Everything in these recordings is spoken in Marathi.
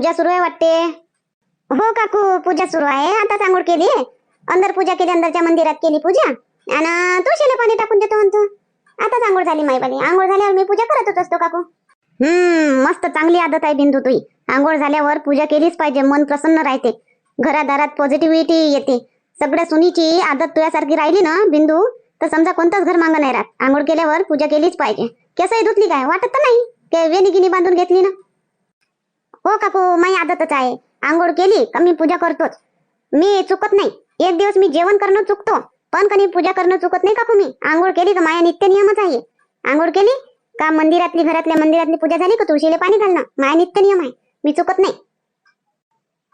पूजा सुरू आहे वाटते? हो काकू पूजा सुरू आहे. आता आंघोळ केली. अंदर पूजा केली अंदरच्या मंदिरात केली पूजा. आणि तुळशीला पाणी टाकून देतो म्हणतो. आता आंघोळ झाली माईबाली आंघोळ झाल्यावर मी पूजा करतच असतो काकू. हम्म मस्त चांगली आदत आहे बिंदू तुई. आंघोळ झाल्यावर पूजा केलीच पाहिजे. मन प्रसन्न राहते. घरादारात पॉझिटिव्हिटी येते. सगळ्या सुनीची आदत तुझ्यासारखी राहिली ना बिंदू? तर समजा कोणतंच घर मागं नाही राहत. आंघोळ केल्यावर पूजा केलीच पाहिजे. केसही धुतली काय? वाटत तर नाही. ते वेणी गिनी बांधून घेतली ना? हो काकू माझी आदतच आहे. आंघोळ केली का मी पूजा करतोच. मी चुकत नाही. एक दिवस मी जेवण करणं चुकतो. पण कधी पूजा करणं चुकत नाही काकू मी. आंघोळ केली का माया नित्य नियमच आहे. आंघोळ केली का मंदिरातली घरातल्या मंदिरातली पूजा झाली का तुळशीला पाणी घालणं? माया नित्य नियम आहे. मी चुकत नाही.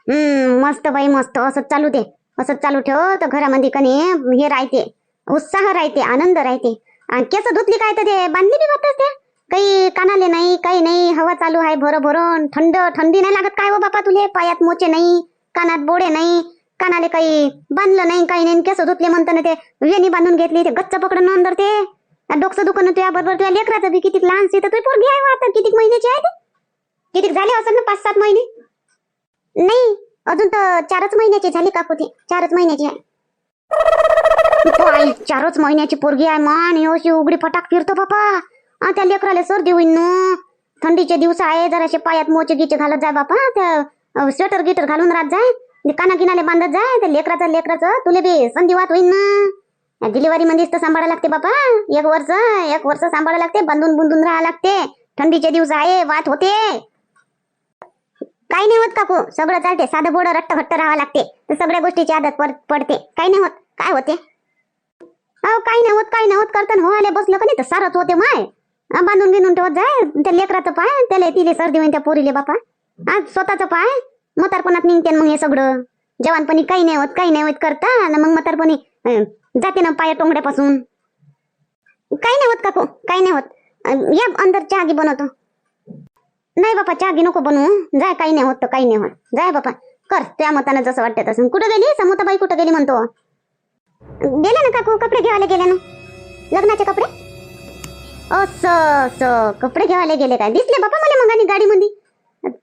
हम्म मस्त बाई मस्त. असंच चालू दे. असंच चालू ठेव. तर घरामध्ये कने हे राहते. उत्साह राहते आनंद राहते. आणि केस धुतली काय तर ते बांधली बी वाटत त्या. काही कानाले नाही काही नाही हवा चालू आहे भर भरून थंड थंडी नाही लागत काय हो बापा तुले? पायात मोचे नाही कानात बोडे नाही कानाले काही बांधलं नाही काही नाही. केस धुतले म्हणताना ते वेणी बांधून घेतली ते गच्च पकडून अंदर ते. डोकस दुकान दुखणं तुझ्या बरोबर तुझ्या लेकराचं बी किती लहानशी तर तुझी पोरगी आहे हो आता किती महिन्याची आहे ते? किती झाले असेल ना पाच सात महिने? नाही अजून तर चारच महिन्याची झाली काकू ती चारच महिन्याची आहे. चारच महिन्याची पोरगी आहे मान अशी उघडी फटाक फिरतो बापा. आ, त्या लेकराला सर्दी होईन ना. थंडीचे दिवस आहे जराशे पायात मोचे गिचे घालत जाय बापा. त्या स्वेटर गिटर घालून राहत जाय काना गिनाले बांधत जाय त्या लेकराचं लेकराचं. तुले बी संधिवात होईन ना. डिलिव्हरी मध्येच तर सांभाळा लागते बापा. एक वर्ष एक वर्ष सांभाळा लागते बांधून बुंधून राहा लागते. थंडीचे दिवस आहे वात होते. काही नाही होत काकू सगळं चालते. साधं बोडं रट्ट घट्ट राहावं लागते. तर सगळ्या गोष्टीची आदत पडते. काही नाही होत. काय होते? अहो काही नाही होत काही नाही होत. करताना हो आले बसलं का नाही तर सारच होते माय बांधून बिनून ठेवत जाय त्या लेकराचं पाय त्याला तिले सर्दी होईन त्या पोरीले बापा. आज स्वतःचं पाय म्हातारपणात निघते मग हे सगळं. जवानपणी काही नाही होत काही नाही होत करता आणि मग म्हातारपणी जाते ना पाया टोंगड्यापासून. काही नाही होत काकू काही नाही होत. या अंदर चहागी बनवतो. नाही बापा चहा घे नको बनवू. जाय काही नाही होत तर काही नाही होत. जाय बापा कर. त्या मतानं जसं वाटतं तसं. कुठं गेली? समोताबाई कुठं गेली म्हणतो. गेले ना काकू? कपडे घ्यायला गेले ना? लग्नाचे कपडे? असं असं. कपडे घ्यायला गेले काय? दिसले बापा मला मग आणि गाडीमध्ये.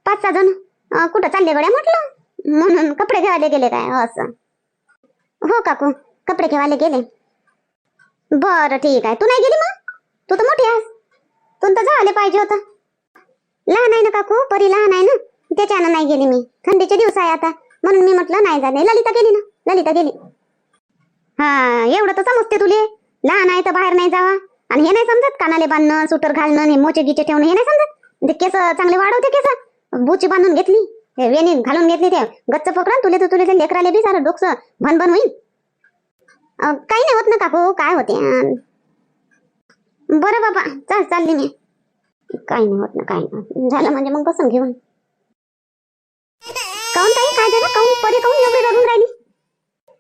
पाच सहा जण. कुठं चालले गड्या? म्हटलं. म्हणून कपडे घ्यायला गेले काय? असं. हो काकू कपडे घ्यायला गेले. बरं ठीक आहे. तू नाही गेली मग? तू तर मोठी आहेस. तू तर जायला पाहिजे होतं. लहान आहे ना काकू? परी लहान आहे ना? त्याच्यानं नाही गेली मी. थंडीचे दिवस आहे आता. म्हणून मी म्हटलं नाही झाले ललिता गेली ना? ललिता गेली. हा एवढं तर समजते तुले. लहान आहे तर बाहेर नाही जावा. आणि हे नाही समजत कानाले बांधणं सुटर घालणं हे मोचे गिचे ठेवणं हे नाही समजत? ते केस चांगले वाढवते केस. बुची बांधून घेतली वेणी घालून घेतली ते. गच्च पकडून तुले तर तुले लेकराले बी सारं डोकसं भनभन होईल काही नाही होत ना काकू काय होते? बरं बाबा चल चालली मी. काही नाही होत ना काही नाही झालं म्हणजे मग बसून घेऊन. काऊन ताई काय झालं? काऊन परी काऊन एवढी रडून राहिली?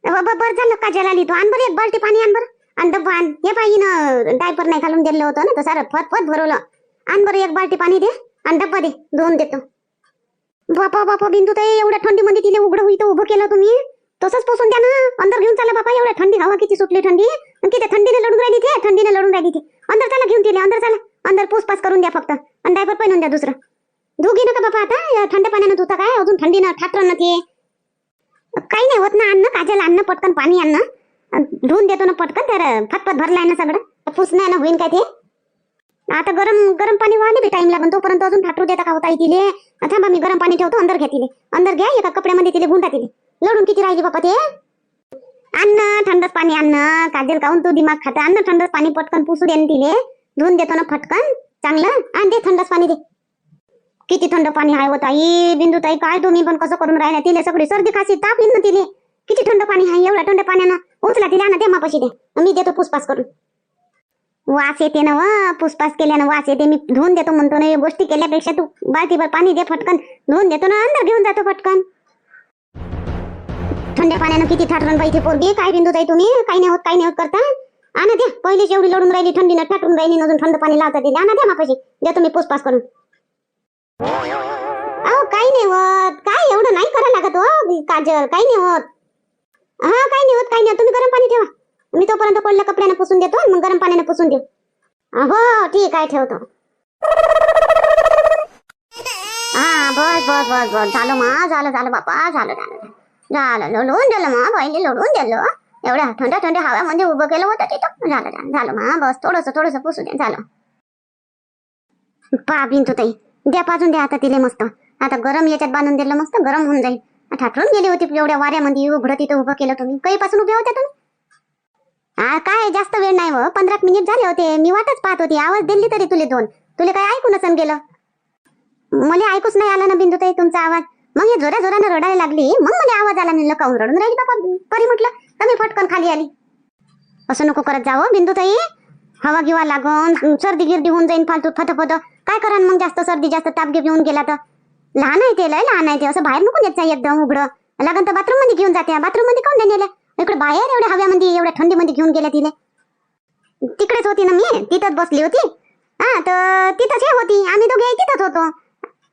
बाबा बरं झालं काजल आली. तू आण बरं एक बाल्टी पाणी आण बरं. आणि डब्बा हे पाहिजे डायपर नाही घालून दिलं होतं ना तर सारं फत फत भरवलं. आण बरं एक बाल्टी पाणी दे आणि डब्बा दे धुवून देतो. बापा बापा बिंदू ताई एवढ्या थंडीमध्ये तिला उघडं होई उभं केलं तुम्ही? तसंच पोसून द्या ना. अंदर घेऊन चला बापा एवढ्या थंडी हवा किती सुटली थंडी. किती थंडीने लढून राहिली ते थंडीने लढून राहिली ती. अंदर चला घेऊन तिला अंदर चला. अंदर पूसपास करून द्या फक्त. आणि डायपर पहिनून द्या दुसरं. धुऊ घे नका बापा आता थंड पाण्यानं धुता काय? अजून थंडीनं ठाकरं ना ते. काही नाही होत ना अन्न काजल अन्न पटकन पाणी अन्न धुवून देतो ना पटकन तर फटफट भरलं आहे ना सगळं. पुसणं ना होईन काय ते? आता गरम गरम पाणी वाहले बी टाइम लागून तोपर्यंत अजून फाटू देता का होता तिले? थांबा मी गरम पाणी ठेवतो अंदर घ्या तिले. अंदर घ्या एका कपड्यामध्ये तिले गुंडा तिले. लढून किती राहिली बापा ते? अन्न थंडच पाणी अन्न. काजल काहून तू दिमाग खाता? अन्न थंडच पाणी पटकन पुसू दे तिले. धुवून देतो ना फटकन चांगलं. आणि दे थंडच पाणी दे. किती थंड पाणी आहे होता आई बिंदू ताई काय तुम्ही पण कसं करून राहिल्या? तिले सगळी सर्दी खासी ताप येईन ना तिले. किती थंड पाणी आहे एवढ्या थंड पाण्यानं उचला तिला ना दे मापाशी दे मी देतो पुसपास करून. वास येते ना व पुसपास केल्यानं वास येते. मी धुवून देतो म्हणतो ना गोष्टी केल्यापेक्षा तू बाल्टीभर पाणी दे फटकन. धुवून देतो ना अंदर घेऊन जातो फटकन. थंड पाण्यानं किती ठाटरण बाई ते पोरगी. काय बिंदू जाई तुम्ही? काही नाही होत काही नाही होत करता. आणा द्या. पहिलीच एवढी लढून राहिली थंडीनं थाटून राहिली न अजून थंड पाणी लावता दिली. आणा द्या मापाशी. देतो मी पुसपास करून. अहो काही नाही होत. काय एवढं नाही करायला लागत हो काजल. काही नाही होत. हा काही नाही होत काही नाही तुम्ही गरम पाणी ठेवा. मी तोपर्यंत कोल्ह्या कपड्यानं पुसून देतो मग गरम पाण्याने पुसून देऊ. हो ठीक आहे ठेवतो. हा बस बस बस बस. झालं मा झालं झालं बापा झालं झालं झालं. लोळून दिलं मा पहिले लोळून दिलं एवढ्या थंड थंड हव्यामध्ये उभं केलं होतं तिथं झालं झालं झालं मा बस. थोडस थोडस पुसू दे झालं. पा बिंतू ताई. द्या पाजून द्या आता तिले मस्त. आता गरम याच्यात बांधून दिलं मस्त गरम होऊन जाईल. ठाकरून गेली होती एवढ्या वाऱ्यामध्ये उघडं तिथं उभं केलं तुम्ही. काही पासून उभे होत्या तुम्ही? हा काय जास्त वेळ नाही व पंधरा मिनिट झाले होते. मी वाटच पाहत होती. आवाज दिली तरी तुले दोन. तुले काय ऐकून असं गेलं. मला ऐकूच नाही आला ना बिंदू ताई तुमचा आवाज. मग हे जोरा जोरानं रडायला लागली. मग मला आवाज आला मी काऊन रडून राहिली बाबा. परी म्हटलं कमी फटकन खाली आली. असं नको करत जावं हो बिंदू ताई हवा गिवा लागून सर्दी गिर्दी होऊन जाईन फालतू फत काय करा मग जास्त सर्दी जास्त ताप घेऊन येऊन गेला तर? लहान आहे ते लय लहान आहे ते. असं बाहेर नको देत एकदम उघडं. लागन तर बाथरूममध्ये घेऊन जाते बाथरूममध्ये काऊन नाही नेल्या इकडे बाहेर एवढ्या हव्यामध्ये एवढ्या थंडीमध्ये घेऊन गेल्या तिने तिकडेच होती ना मी? तिथंच बसली होती. हा तर तिथंच हे होती. आम्ही दोघे तिथंच होतो.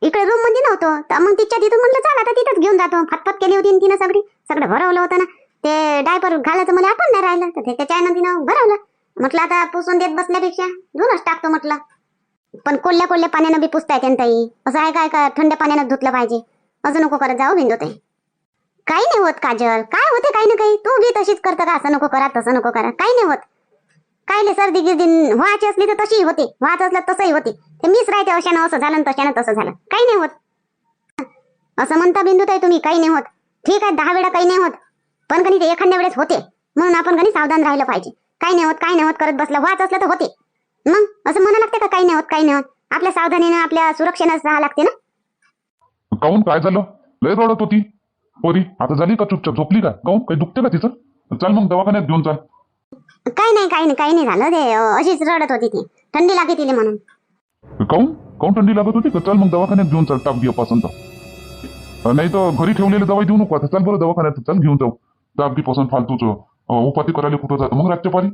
इकडे रूममध्ये नव्हतो. तर मग तिच्या तिथून म्हटलं चला तर तिथंच घेऊन जातो. फटफत केली होती तिनं सगळी. सगळं भरवलं होतं ना. ते डायपर घालायचं मला आठवण नाही राहिलं. तर त्याच्या तिनं भरवलं. म्हटलं आता पुसून देत बसल्यापेक्षा धुनच टाकतो म्हटलं. पण कोल्ह्या कोल्ह्या पाण्यानं बी पुसता येते ताई. असं आहे काय का थंड पाण्यानं धुतलं पाहिजे? असं नको करत जाऊ बिंदू ताई काही नाही होत काजल. काय होते काही ना काही? तू बी तशीच करतं का? असं नको करा तसं नको करा. काही नाही होत. कायले सर्दी गिर्दी व्हायची असली तर तशी होते. व्हायचं असलं तसंही होते. ते मीच राहते अशानं असं झालं तशानं तसं झालं. काही नाही होत. असं म्हणता बिंदू ताई तुम्ही काही नाही होत. ठीक आहे दहा वेळा काही नाही होत. पण कधी ते एखाद्या वेळेस होते. म्हणून आपण कधी सावधान राहिलं पाहिजे. काही नाही होत काही नाही होत करत बसलं. व्हायचं असलं तर होते. मग? असं म्हणा लागते काही नाही होत काही नाही होत. आपल्या सावधानीनं आपल्या सुरक्षेनं राहा लागते ना? काहून? काय झालं? लय रडत होती. पोरी आता झाली का चुपचाप? झोपली का? काहून? काही दुखते का तिचं? चल मग दवाखान्यात घेऊन चाल. काही नाही काही नाही काही नाही झालं ते. अं, अशीच रडत होती ती. थंडी लागे तिले म्हणून. काहून? काहून थंडी लागत होती? का चल मग दवाखान्यात घेऊन चाल ताप घे पासून तर. नाही तर घरी ठेवलेली दवाई देऊ नको आता. चल बरं दवाखान्यात चल घेऊन जाऊ. ताप घे पासून फालतूच. उपाती करायला कुठं जातं? मग रातच्या पारी?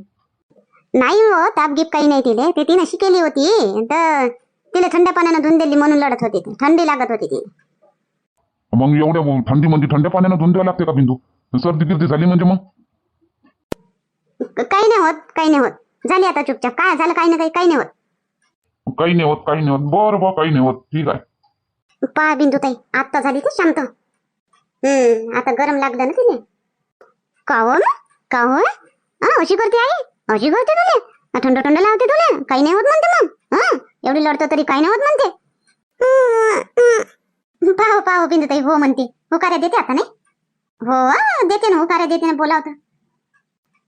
नाही हो ताप गिप काही नाही तिले. ते तिनं शिकेली होती. तर तिला थंड पाण्यानं धुवून दिली म्हणून लढत होती ती. थंडी लागत होती ती. मग एवढ्या थंडीमध्ये थंड्या पाण्यानं धुवून द्यावं लागते का बिंदू? सर्दी गिर्दी झाली म्हणजे मग? काही नाही होत काही नाही होत. झाली आता चुपचाप. काय झालं काही ना काही काही नाही होत. काही नाही होत काही नाही होत. बरं बरं काही नाही होत. ठीक आहे. पहा बिंदू ताई आता झाली तर शांत. हम्म आता गरम लागलं ना तिने का हो ना का हो हा अशी करते आई? अशी करते तुले? थंड थंड लावते तुले? काही नाही होत म्हणते मग. हा? एवढी लढतो तरी काही नाही होत म्हणते. पाहो पाहो बिंदू ताई हो म्हणते. हुकाऱ्या देते आता नाही? हो देते ना हुकाऱ्या देते ना बोलावत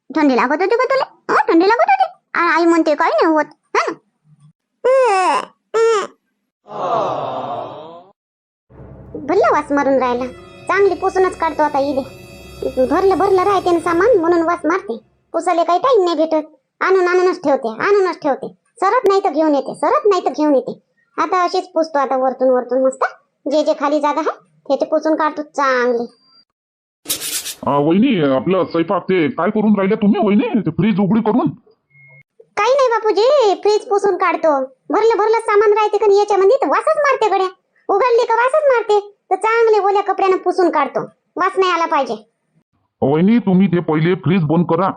थंडी लागत होती का तुला? थंडी लागत होती. आई म्हणते काही नाही होत. हा? भरलं वास मारून राहिला. चांगली पुसूनच काढतो आता इले. भरलं भरलं राहते ना सामान म्हणून वास मारते. पुसाले काही टाइम नाही भेटत. आणून आणूनच ठेवते आणूनच ठेवते. सरत नाही तर घेऊन येते सरत नाही तर घेऊन येते. आता अशीच पुसतो आता वरतून वरतून मस्त. जे जे खाली जागा आहे ते ते पुसून काढतो चांगली. वहिनी आपलं स्वयंपाक ते काय करून राहिले तुम्ही वहिनी? ते फ्रीज उघडी करून. काही नाही बापूजी फ्रीज पुसून काढतो. भरलं भरलं सामान राहते का याच्यामध्ये तर वासच मारते गड्या. उघडली का वासच मारते. तर चांगले ओल्या कपड्यानं पुसून काढतो. वास नाही आला पाहिजे. वहिनी तुम्ही ते पहिले फ्रीज बंद करा.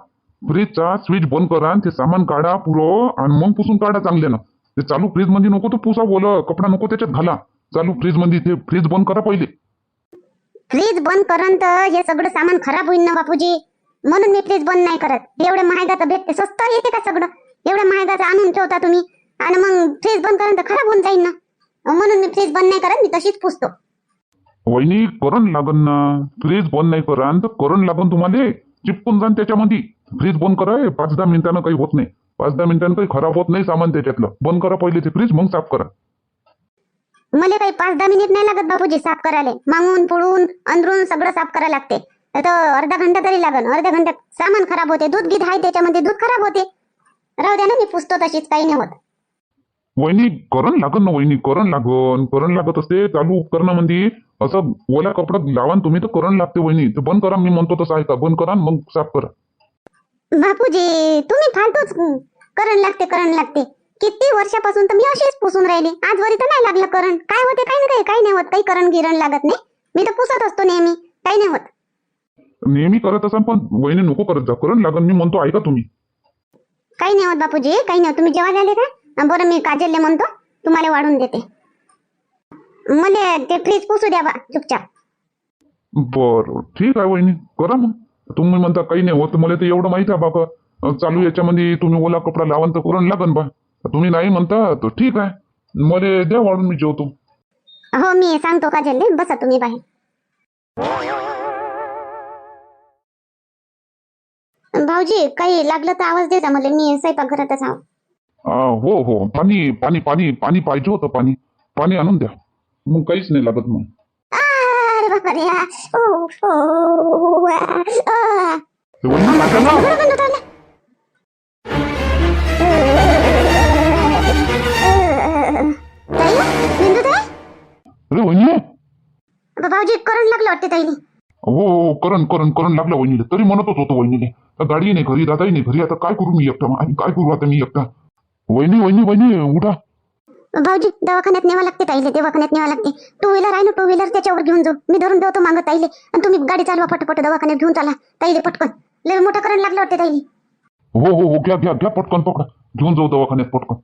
फ्रीजचा स्विच बंद करा आणि ते सामान काढा पुरं आणि मग पुसून काढा चांगल्यानं. ते चालू फ्रीजमध्ये नको तो पुसा बोल कपडा नको त्याच्यात घाला. चालू फ्रीजमध्ये ते फ्रीज बंद करा पहिले. फ्रीज बंद करन तर हे सगळं सामान खराब होईल ना बापूजी. म्हणून मी फ्रीज बंद नाही करत. एवढ्या महागाचं भेटते स्वस्त येते का सगळं? एवढ्या महागाचं आणून ठेवता तुम्ही. आणि मग फ्रीज बंद करन तर खराब होऊन जाईल ना. म्हणून मी फ्रीज बंद नाही करत मी तशीच पुसतो. वहिनी करण लागन ना. फ्रीज बंद नाही करा तर करण लागन तुम्हाला. चिपकून जाण त्याच्यामध्ये. फ्रीज बंद करा हे पाच दहा मिनिटानं काही होत नाही. पाच दहा मिनिटानं काही खराब होत नाही सामान त्याच्यातलं. बंद करा पहिले ते फ्रीज मग साफ करा. मला काही पाच दहा मिनिट नाही लागत बापूजी साफ करायला. मागून पुढून अंदरून सगळं साफ करायला लागते. तर अर्धा घंटा तरी लागन. अर्ध्या घंट्यात सामान खराब होते. दूध गीत आहे त्याच्यामध्ये दूध खराब होते. राहू द्या ना मी पुसतो तशीच काही नाही होत. वहिनी करण लागन ना वहिनी करण लागन. करण लागत असते चालू उपकरणामध्ये असं ओल्या कपड्यात लावा तुम्ही तर करण लागते वहिनी. ते बंद करा मी म्हणतो तसं ऐका बंद करा मग साफ करा. बापूजी तुम्ही फालतूच करण लागते करण लागते. किती वर्षापासून तर मी अशीच पुसून राहिली. आजवरी तर नाही लागलं करण. काय होते काही नाही काही नाही होत. काही करण गिरण लागत नाही. मी तर पुसत असतो नेहमी. काही नाही होत. नेहमी करत असाल पण वहिनी नको करत जा. करण लागन मी म्हणतो ऐका तुम्ही. काही नाही होत बापूजी. काही नाही होत. तुम्ही जेव्हा झाले का? बरं मी काजलले म्हणतो. तुम्हाला वाढून देते. मला ते फ्रीज पुसू द्या बा चुपचाप. बरं. ठीक आहे वहिनी. करा मग. तुम्ही म्हणता काही नाही होत मला तर एवढं माहीत आहे बाबा. चालू याच्यामध्ये तुम्ही ओला कपडा लावून तर करून लागन बा. तुम्ही नाही म्हणता तर ठीक आहे. मला द्या वाढून मी जेवतो. हो मी सांगतो काजलले बसा तुम्ही बाहेर. भाऊजी काही लागलं तर आवाज देता मला. मी स्वयंपाकघरातच आहो. अं, हो हो. पाणी पाणी पाणी पाणी पाहिजे होतं पाणी. पाणी आणून द्या. मग काहीच नाही लागत मग. अरे बापा रे आ. ओ, ओ, आ, आ. वहिनी बंद होतं आलं. ताई बिंदू ताई अरे वहिनी करंट लागलं वाटते ताईने. हो, हो हो करण करण करण लागलं वहिनीला. तरी म्हणतच होतो वहिनीले. आता गाडी नाही घरी दादाही नाही घरी आता काय करू मी एकटा? आणि काय करू आता मी एकटा? वहिनी वहिनी वहिनी उठा. भाऊजी दवाखान्यात न्यावं लागते ताईले दवाखान्यात न्यावं लागते. टू व्हीलर आहे ना टू व्हीलर त्याच्यावर घेऊन जाऊ. मी धरून देतो मागं ताईले. आणि तुम्ही गाडी चालवा पटपट दवाखान्यात घेऊन चाला. ताईले पटकन. लय मोठं करण लागलं वाटते ताईले. हो हो हो घ्या घ्या घ्या पटकन पकडा. घेऊन जाऊ दवाखान्यात पटकन.